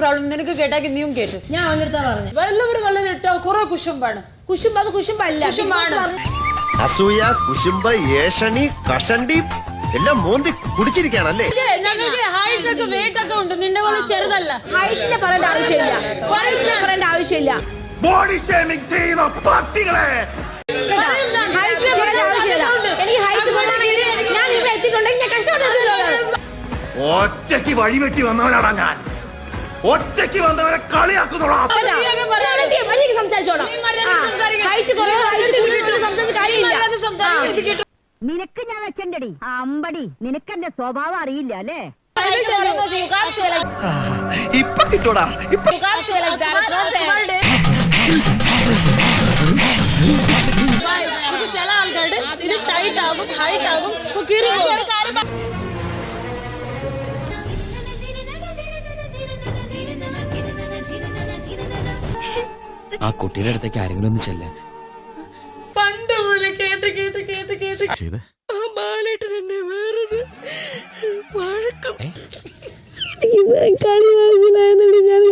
Problem നിനക്ക് കേട്ടാക്കി നീയും കേട്ടു. ഞാൻ അവനടുത്താ പറഞ്ഞു. വല്ലവരും വല്ലതും ഇട്ടോ കുറെ കുശുമ്പാണ്. കുശുമ്പ് അത് കുശുമ്പല്ല. കുശുമ്പാണ്. അസൂയ കുശുമ്പ ഏഷണി കഷണ്ടി എല്ലാം മോന്തി കുടിച്ചിരിക്കുകയാണല്ലേ? ഞങ്ങൾക്ക് ഹൈറ്റ് ഒക്കെ വെയിറ്റ് ഒക്കെ ഉണ്ട്. നിന്റെ പോലെ ചെറുതല്ല. ഹൈറ്റിനെ പറയേണ്ട ആവശ്യമില്ല. പറയും ഞാൻ. പറയേണ്ട ആവശ്യമില്ല. ബോഡി ഷേമിംഗ് ചെയ്യുന്ന പട്ടികളെ. പറയും ഞാൻ. ഹൈറ്റിനെ പറയേണ്ട ആവശ്യമില്ല. എനിക്ക് ഹൈറ്റ് ഞാൻ ഇവിടെ എത്തിയിട്ടുണ്ടെങ്കിൽ ഞാൻ കഷ്ടപ്പെട്ടു ഒറ്റയ്ക്ക് വഴിവെട്ടി വന്നവനാടാ ഞാൻ. ഒറ്റയ്ക്ക് വന്നവരെ കളിയാക്കുന്നോളാം. സംസാരിച്ചോളാം. നിനക്ക് ഞാൻ വെച്ചണ്ടടി. അമ്പടി. നിനക്കെന്റെ സ്വഭാവം അറിയില്ല അല്ലേ? ഇപ്പൊ കിട്ടൂടാ. ഇപ്പൊ ചില ആൾക്കാരുടെ ഇത് ടൈറ്റ് ആകും ഹൈറ്റ് ആകും കീറി പോകും. ആ കുട്ടിയുടെ അടുത്തേക്ക് ആരെങ്കിലും ഒന്ന് ചെല്ലാൻ പണ്ട് കേട്ട് കേട്ട് കേട്ട് കേട്ട് ആ ബാലേട്ടൻ എന്നെ വേറൊരു വഴക്കം കളി വാങ്ങിലായെന്നുണ്ട് ഞാൻ